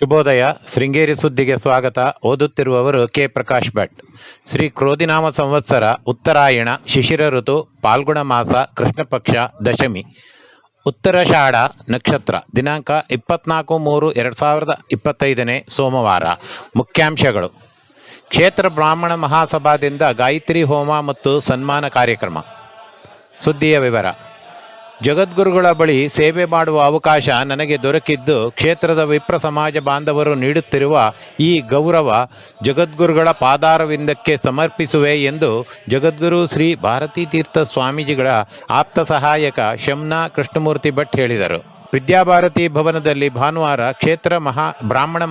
ಶುಭೋದಯ. ಶೃಂಗೇರಿ ಸುದ್ದಿಗೆ ಸ್ವಾಗತ. ಓದುತ್ತಿರುವವರು ಕೆ. ಪ್ರಕಾಶ್ ಭಟ್. ಶ್ರೀ ಕ್ರೋಧಿನಾಮ ಸಂವತ್ಸರ, ಉತ್ತರಾಯಣ, ಶಿಶಿರ ಋತು, ಪಾಲ್ಗುಣ ಮಾಸ ಕೃಷ್ಣ ಪಕ್ಷ ದಶಮಿ ಉತ್ತರಷಾಢ ನಕ್ಷತ್ರ, ದಿನಾಂಕ ಇಪ್ಪತ್ನಾಲ್ಕು ಮೂರು ಎರಡು ಸಾವಿರದ ಇಪ್ಪತ್ತೈದನೇ ಸೋಮವಾರ. ಮುಖ್ಯಾಂಶಗಳು. ಕ್ಷೇತ್ರ ಬ್ರಾಹ್ಮಣ ಮಹಾಸಭಾದಿಂದ ಗಾಯತ್ರಿ ಹೋಮ ಮತ್ತು ಸನ್ಮಾನ ಕಾರ್ಯಕ್ರಮ. ಸುದ್ದಿಯ ವಿವರ. ಜಗದ್ಗುರುಗಳ ಬಳಿ ಸೇವೆ ಮಾಡುವ ಅವಕಾಶ ನನಗೆ ದೊರಕಿದ್ದು ಕ್ಷೇತ್ರದ ವಿಪ್ರ ಸಮಾಜ ಬಾಂಧವರು ನೀಡುತ್ತಿರುವ ಈ ಗೌರವ ಜಗದ್ಗುರುಗಳ ಪಾದಾರವಿಂದಕ್ಕೆ ಸಮರ್ಪಿಸುವೆ ಎಂದು ಜಗದ್ಗುರು ಶ್ರೀ ಭಾರತೀ ತೀರ್ಥ ಸ್ವಾಮೀಜಿಗಳ ಆಪ್ತ ಸಹಾಯಕ ಶಮ್ನಾ ಕೃಷ್ಣಮೂರ್ತಿ ಭಟ್ ಹೇಳಿದರು. ವಿದ್ಯಾಭಾರತಿ ಭವನದಲ್ಲಿ ಭಾನುವಾರ ಕ್ಷೇತ್ರ ಮಹಾ ಬ್ರಾಹ್ಮಣ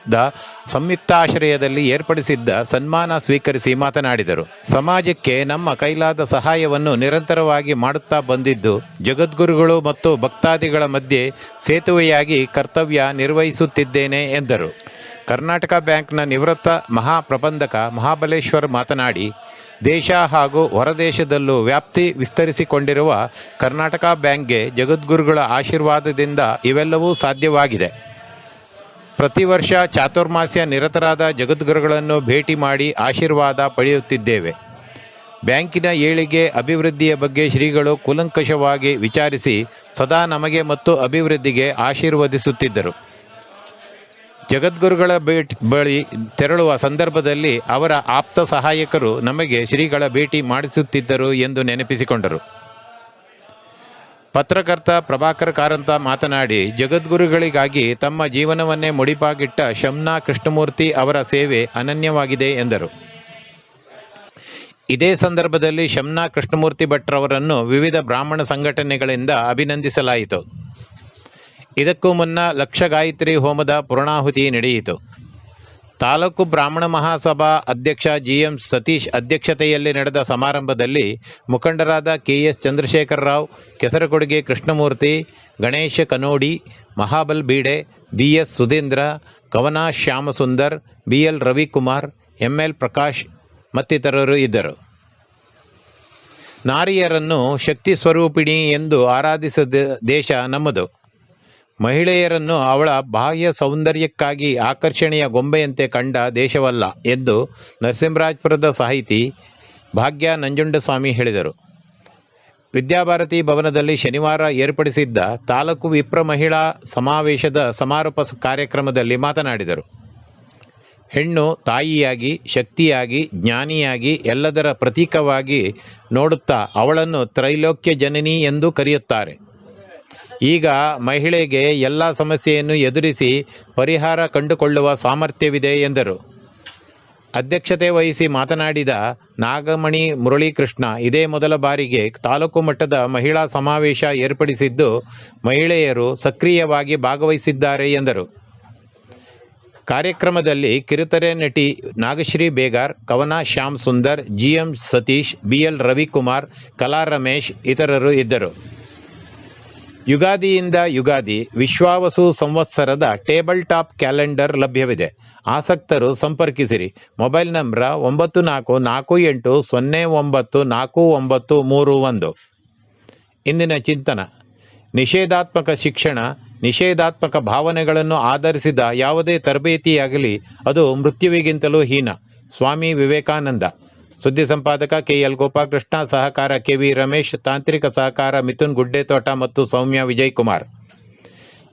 ಮಹಾಸಭಾದ ಸಂಯುಕ್ತಾಶ್ರಯದಲ್ಲಿ ಏರ್ಪಡಿಸಿದ್ದ ಸನ್ಮಾನ ಸ್ವೀಕರಿಸಿ ಮಾತನಾಡಿದರು. ಸಮಾಜಕ್ಕೆ ನಮ್ಮ ಕೈಲಾದ ಸಹಾಯವನ್ನು ನಿರಂತರವಾಗಿ ಮಾಡುತ್ತಾ ಬಂದಿದ್ದು, ಜಗದ್ಗುರುಗಳು ಮತ್ತು ಭಕ್ತಾದಿಗಳ ಮಧ್ಯೆ ಸೇತುವೆಯಾಗಿ ಕರ್ತವ್ಯ ನಿರ್ವಹಿಸುತ್ತಿದ್ದೇನೆ ಎಂದರು. ಕರ್ನಾಟಕ ಬ್ಯಾಂಕ್ನ ನಿವೃತ್ತ ಮಹಾಪ್ರಬಂಧಕ ಮಹಾಬಲೇಶ್ವರ್ ಮಾತನಾಡಿ, ದೇಶ ಹಾಗೂ ಹೊರದೇಶದಲ್ಲೂ ವ್ಯಾಪ್ತಿ ವಿಸ್ತರಿಸಿಕೊಂಡಿರುವ ಕರ್ನಾಟಕ ಬ್ಯಾಂಕ್ಗೆ ಜಗದ್ಗುರುಗಳ ಆಶೀರ್ವಾದದಿಂದ ಇವೆಲ್ಲವೂ ಸಾಧ್ಯವಾಗಿದೆ. ಪ್ರತಿ ವರ್ಷ ಚಾತುರ್ಮಾಸ್ಯ ನಿರತರಾದ ಜಗದ್ಗುರುಗಳನ್ನು ಭೇಟಿ ಮಾಡಿ ಆಶೀರ್ವಾದ ಪಡೆಯುತ್ತಿದ್ದೇವೆ. ಬ್ಯಾಂಕಿನ ಏಳಿಗೆ ಅಭಿವೃದ್ಧಿಯ ಬಗ್ಗೆ ಶ್ರೀಗಳು ಕೂಲಂಕಷವಾಗಿ ವಿಚಾರಿಸಿ ಸದಾ ನಮಗೆ ಮತ್ತು ಅಭಿವೃದ್ಧಿಗೆ ಆಶೀರ್ವದಿಸುತ್ತಿದ್ದರು. ಜಗದ್ಗುರುಗಳ ಭೇಟಿ ಬಳಿ ತೆರಳುವ ಸಂದರ್ಭದಲ್ಲಿ ಅವರ ಆಪ್ತ ಸಹಾಯಕರು ನಮಗೆ ಶ್ರೀಗಳ ಭೇಟಿ ಮಾಡಿಸುತ್ತಿದ್ದರು ಎಂದು ನೆನಪಿಸಿಕೊಂಡರು. ಪತ್ರಕರ್ತ ಪ್ರಭಾಕರ್ ಕಾರಂತ ಮಾತನಾಡಿ, ಜಗದ್ಗುರುಗಳಿಗಾಗಿ ತಮ್ಮ ಜೀವನವನ್ನೇ ಮುಡಿಪಾಗಿಟ್ಟ ಶಮ್ನಾ ಕೃಷ್ಣಮೂರ್ತಿ ಅವರ ಸೇವೆ ಅನನ್ಯವಾಗಿದೆ ಎಂದರು. ಇದೇ ಸಂದರ್ಭದಲ್ಲಿ ಶಮ್ನಾ ಕೃಷ್ಣಮೂರ್ತಿ ಭಟ್ರವರನ್ನು ವಿವಿಧ ಬ್ರಾಹ್ಮಣ ಸಂಘಟನೆಗಳಿಂದ ಅಭಿನಂದಿಸಲಾಯಿತು. ಇದಕ್ಕೂ ಮುನ್ನ ಲಕ್ಷ ಗಾಯತ್ರಿ ಹೋಮದ ಪೂರ್ಣಾಹುತಿ ನಡೆಯಿತು. ತಾಲೂಕು ಬ್ರಾಹ್ಮಣ ಮಹಾಸಭಾ ಅಧ್ಯಕ್ಷ ಜಿಎಂ ಸತೀಶ್ ಅಧ್ಯಕ್ಷತೆಯಲ್ಲಿ ನಡೆದ ಸಮಾರಂಭದಲ್ಲಿ ಮುಖಂಡರಾದ KS Chandrashekara Rao, Kesarakodige Krishnamurthy, Ganesha Kanodi, Mahabal Beede, BS Sudheendra, Kavana Shyamsundar, BL Ravikumar, ML Prakash ಮತ್ತಿತರರು ಇದ್ದರು. ನಾರಿಯರನ್ನು ಶಕ್ತಿ ಸ್ವರೂಪಿಣಿ ಎಂದು ಆರಾಧಿಸಿದ ದೇಶ ನಮ್ಮದು. ಮಹಿಳೆಯರನ್ನು ಅವಳ ಬಾಹ್ಯ ಸೌಂದರ್ಯಕ್ಕಾಗಿ ಆಕರ್ಷಣೆಯ ಗೊಂಬೆಯಂತೆ ಕಂಡ ದೇಶವಲ್ಲ ಎಂದು ನರಸಿಂಹರಾಜ್ಪುರದ ಸಾಹಿತಿ ಭಾಗ್ಯ ನಂಜುಂಡಸ್ವಾಮಿ ಹೇಳಿದರು. ವಿದ್ಯಾಭಾರತಿ ಭವನದಲ್ಲಿ ಶನಿವಾರ ಏರ್ಪಡಿಸಿದ್ದ ತಾಲೂಕು ವಿಪ್ರ ಮಹಿಳಾ ಸಮಾವೇಶದ ಸಮಾರೋಪ ಕಾರ್ಯಕ್ರಮದಲ್ಲಿ ಮಾತನಾಡಿದರು. ಹೆಣ್ಣು ತಾಯಿಯಾಗಿ, ಶಕ್ತಿಯಾಗಿ, ಜ್ಞಾನಿಯಾಗಿ ಎಲ್ಲದರ ಪ್ರತೀಕವಾಗಿ ನೋಡುತ್ತಾ ಅವಳನ್ನು ತ್ರೈಲೋಕ್ಯ ಜನನಿ ಎಂದು ಕರೆಯುತ್ತಾರೆ. ಈಗ ಮಹಿಳೆಗೆ ಎಲ್ಲ ಸಮಸ್ಯೆಯನ್ನು ಎದುರಿಸಿ ಪರಿಹಾರ ಕಂಡುಕೊಳ್ಳುವ ಸಾಮರ್ಥ್ಯವಿದೆ ಎಂದರು. ಅಧ್ಯಕ್ಷತೆ ವಹಿಸಿ ಮಾತನಾಡಿದ ನಾಗಮಣಿ ಮುರಳೀಕೃಷ್ಣ, ಇದೇ ಮೊದಲ ಬಾರಿಗೆ ತಾಲೂಕು ಮಟ್ಟದ ಮಹಿಳಾ ಸಮಾವೇಶ ಏರ್ಪಡಿಸಿದ್ದು ಮಹಿಳೆಯರು ಸಕ್ರಿಯವಾಗಿ ಭಾಗವಹಿಸಿದ್ದಾರೆ ಎಂದರು. ಕಾರ್ಯಕ್ರಮದಲ್ಲಿ ಕಿರುತೆರೆ ನಟಿ ನಾಗಶ್ರೀ ಬೇಗಾರ್, ಕವನ ಶ್ಯಾಮ್ ಸುಂದರ್, ಜಿಎಂ ಸತೀಶ್, ಬಿಎಲ್ ರವಿಕುಮಾರ್, ಕಲಾ ರಮೇಶ್ ಇತರರು ಇದ್ದರು. ಯುಗಾದಿಯಿಂದ ಯುಗಾದಿ ವಿಶ್ವಾವಸು ಸಂವತ್ಸರದ ಟೇಬಲ್ ಟಾಪ್ ಕ್ಯಾಲೆಂಡರ್ ಲಭ್ಯವಿದೆ. ಆಸಕ್ತರು ಸಂಪರ್ಕಿಸಿರಿ. ಮೊಬೈಲ್ ನಂಬರ್ ಒಂಬತ್ತು ನಾಲ್ಕು ನಾಲ್ಕು ಎಂಟು ಸೊನ್ನೆ ಒಂಬತ್ತು ನಾಲ್ಕು ಒಂಬತ್ತು ಮೂರು ಒಂದು. ಇಂದಿನ ಚಿಂತನ. ನಿಷೇಧಾತ್ಮಕ ಶಿಕ್ಷಣ, ನಿಷೇಧಾತ್ಮಕ ಭಾವನೆಗಳನ್ನು ಆಧರಿಸಿದ ಯಾವುದೇ ತರಬೇತಿಯಾಗಲಿ, ಅದು ಮೃತ್ಯುವಿಗಿಂತಲೂ ಹೀನ. ಸ್ವಾಮಿ ವಿವೇಕಾನಂದ. ಸುದ್ದಿ ಸಂಪಾದಕ ಕೆಎಲ್ ಗೋಪಾಲಕೃಷ್ಣ, ಸಹಕಾರ ಕೆವಿ ರಮೇಶ್, ತಾಂತ್ರಿಕ ಸಹಕಾರ ಮಿಥುನ್ ಗುಡ್ಡೆತೋಟ ಮತ್ತು ಸೌಮ್ಯ ವಿಜಯ್ ಕುಮಾರ್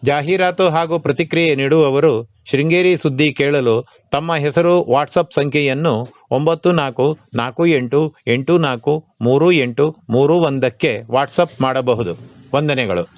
ಜಾಹೀರಾತು ಹಾಗೂ ಪ್ರತಿಕ್ರಿಯೆ ನೀಡುವವರು ಶೃಂಗೇರಿ ಸುದ್ದಿ ಕೇಳಲು ತಮ್ಮ ಹೆಸರು, ವಾಟ್ಸಪ್ ಸಂಖ್ಯೆಯನ್ನು ಒಂಬತ್ತು ನಾಲ್ಕು ನಾಲ್ಕು ಎಂಟು ಎಂಟು ನಾಲ್ಕು ಮೂರು ಎಂಟು ಮೂರು ಒಂದಕ್ಕೆ ವಾಟ್ಸಪ್ ಮಾಡಬಹುದು. ವಂದನೆಗಳು.